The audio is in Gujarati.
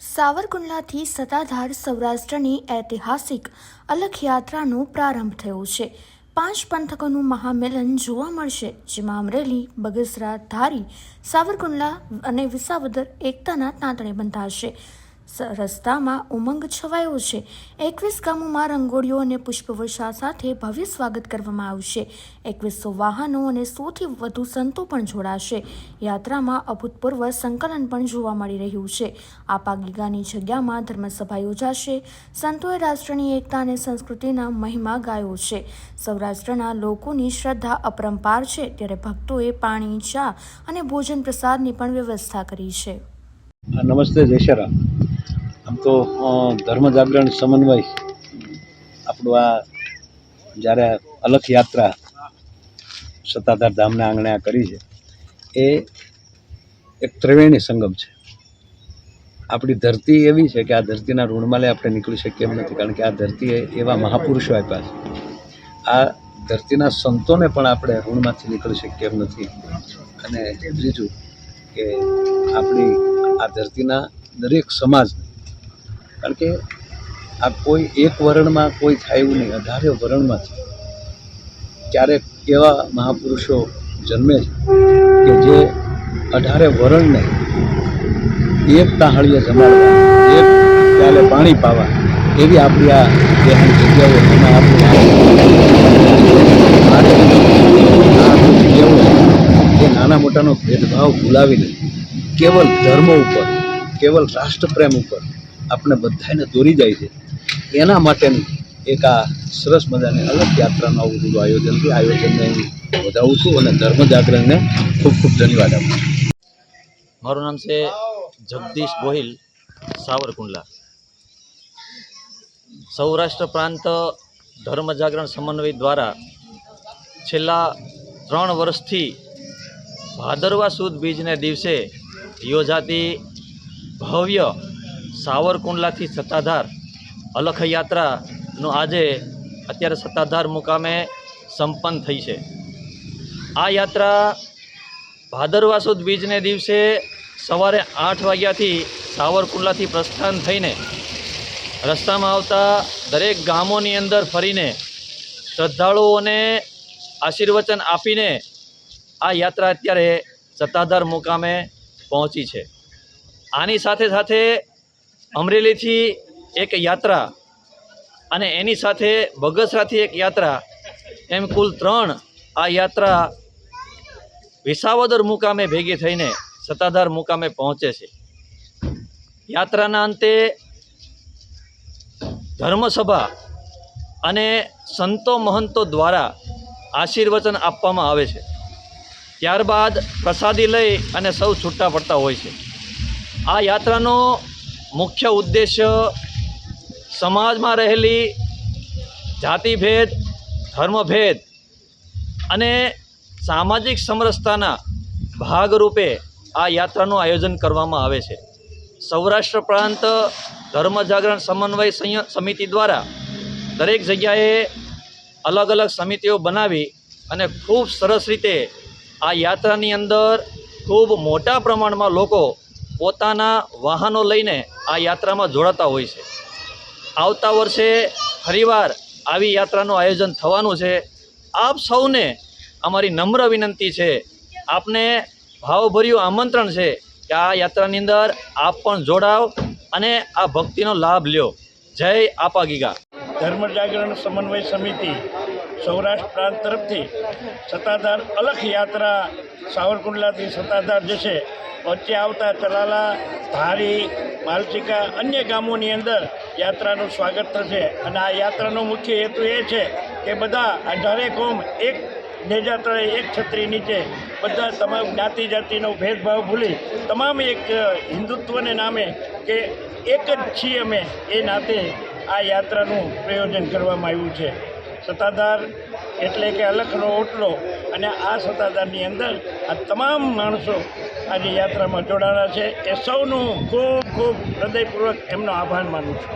સાવરકુંડલાથી સત્તાધાર સૌરાષ્ટ્રની ઐતિહાસિક અલખ યાત્રાનો પ્રારંભ થયો છે. પાંચ પંથકોનું મહામેલન જોવા મળશે, જેમાં અમરેલી, બગસરા, ધારી, સાવરકુંડલા અને વિસાવદર એકતાના તાંતણે બંધાશે. રસ્તામાં ઉમંગ છવાયો છે. એકવીસ ગામોમાં રંગોળીઓ અને પુષ્પવર્ષા સાથે ભવ્ય સ્વાગત કરવામાં આવશે. એકવીસો વાહનો અને સોથી વધુ સંતો પણ જોડાશે. યાત્રામાં અભૂતપૂર્વ સંકલન પણ જોવા મળી રહ્યું છે. આપા ગીગાની જગ્યામાં ધર્મસભા યોજાશે. સંતોએ રાષ્ટ્રની એકતા અને સંસ્કૃતિના મહિમા ગાયો છે. સૌરાષ્ટ્રના લોકોની શ્રદ્ધા અપરંપાર છે. ત્યારે ભક્તોએ પાણી, ચા અને ભોજન પ્રસાદની પણ વ્યવસ્થા કરી છે. નમસ્તે, જય શ્રી રામ. આમ તો ધર્મ જાગરણ સમન્વય આપણું આ જ્યારે અલખ યાત્રા સત્તાધાર ધામના આંગણે આ કરી છે, એ એક ત્રિવેણી સંગમ છે. આપણી ધરતી એવી છે કે આ ધરતીના ઋણમાલે આપણે નીકળી શકીએ એમ નથી, કારણ કે આ ધરતીએ એવા મહાપુરુષો આપ્યા છે. આ ધરતીના સંતોને પણ આપણે ઋણમાંથી નીકળી શકીએ એમ નથી. અને ત્રીજું કે આપણી આ ધરતીના દરેક સમાજને કારણ કે આ કોઈ એક વર્ણમાં કોઈ થાય એવું નહીં. અઢારે વર્ણમાં છે. ક્યારેક એવા મહાપુરુષો જન્મે છે કે જે અઢારે વર્ણને એક તાહળીએ જમાડવા, એક પ્યાલે પાણી પાવા એવી આપણી આ દેહની જગ્યાઓ એમાં આપણું જગ્યાઓ એ નાના મોટાનો ભેદભાવ ભૂલાવીને કેવલ ધર્મ ઉપર, કેવલ રાષ્ટ્રપ્રેમ ઉપર આપણે બધાને દોરી જાય છે. એના માટેનું એક આ સરસ મજાની અલગ યાત્રાનું આવું બધું આયોજન છે. આયોજનને વધાવું છું અને ધર્મ જાગરણને ખૂબ ખૂબ ધન્યવાદ આપું મારું નામ છે જગદીશ ગોહિલ સાવરકુંડલા. સૌરાષ્ટ્ર પ્રાંત ધર્મ જાગરણ સમન્વય દ્વારા છેલ્લા ત્રણ વર્ષથી ભાદરવા સુદ બીજને દિવસે યોજાતી ભવ્ય સાવરકુંડલાથી સત્તાધાર અલખ યાત્રાનું આજે અત્યારે સત્તાધાર મુકામે સંપન્ન થઈ છે. આ યાત્રા ભાદરવા સુદ બીજને દિવસે સવારે આઠ વાગ્યાથી સાવરકુંડલાથી પ્રસ્થાન થઈને રસ્તામાં આવતા દરેક ગામોની અંદર ફરીને શ્રદ્ધાળુઓને આશીર્વચન આપીને આ યાત્રા અત્યારે સત્તાધાર મુકામે પહોંચી છે. આની સાથે સાથે અમરેલીથી એક યાત્રા અને એની સાથે બગસરાથી એક યાત્રા, એમ કુલ ત્રણ આ યાત્રા વિસાવદર મુકામે ભેગી થઈને સત્તાધાર મુકામે પહોંચે છે. યાત્રાના અંતે ધર્મસભા અને સંતો મહંતો દ્વારા આશીર્વચન આપવામાં આવે છે. ત્યારબાદ પ્રસાદી લઈ અને સૌ છૂટા પડતા હોય છે. આ યાત્રાનો મુખ્ય ઉદ્દેશ્ય સમાજમાં રહેલી જાતિભેદ, ધર્મભેદ અને સામાજિક સમરસતાના ભાગરૂપે આ યાત્રાનું આયોજન કરવામાં આવે છે. સૌરાષ્ટ્ર પ્રાંત ધર્મ જાગરણ સમન્વય સમિતિ દ્વારા દરેક જગ્યાએ અલગ અલગ સમિતિઓ બનાવી અને ખૂબ સરસ રીતે આ યાત્રાની અંદર ખૂબ મોટા પ્રમાણમાં લોકો પોતાના વાહનો લઈને આ યાત્રામાં જોડાતા હોય છે. આવતા વર્ષે ફરીવાર આવી યાત્રાનું આયોજન થવાનું છે. આપ સૌને અમારી નમ્ર વિનંતી છે. આપને ભાવભર્યું આમંત્રણ છે કે આ યાત્રાની અંદર આપ પણ જોડાવ અને આ ભક્તિનો લાભ લ્યો. જય આપા ગીગા. ધર્મ જાગરણ સમન્વય સમિતિ સૌરાષ્ટ્ર પ્રાંત તરફથી સત્તાધાર અલખ યાત્રા સાવરકુંડલાથી સત્તાધાર જશે વચ્ચે આવતા ચલાલા ધારી માલસિકા અન્ય ગામોની અંદર યાત્રાનું સ્વાગત થશે. અને આ યાત્રાનો મુખ્ય હેતુ એ છે કે બધા અઢારે કોમ એક નેજા તળે એક છત્રી નીચે બધા તમામ જ્ઞાતિ જાતિનો ભેદભાવ ભૂલી તમામ એક હિન્દુત્વને નામે કે એક જ છીએ અમે એ નાતે આ યાત્રાનું પ્રયોજન કરવામાં આવ્યું છે. સત્તાધાર એટલે કે અલખનો ઓટલો અને આ સત્તાધારની અંદર આ તમામ માણસો આજે યાત્રામાં જોડાણા છે. એ સૌનું ખૂબ ખૂબ હૃદયપૂર્વક એમનો આભાર માનું છું.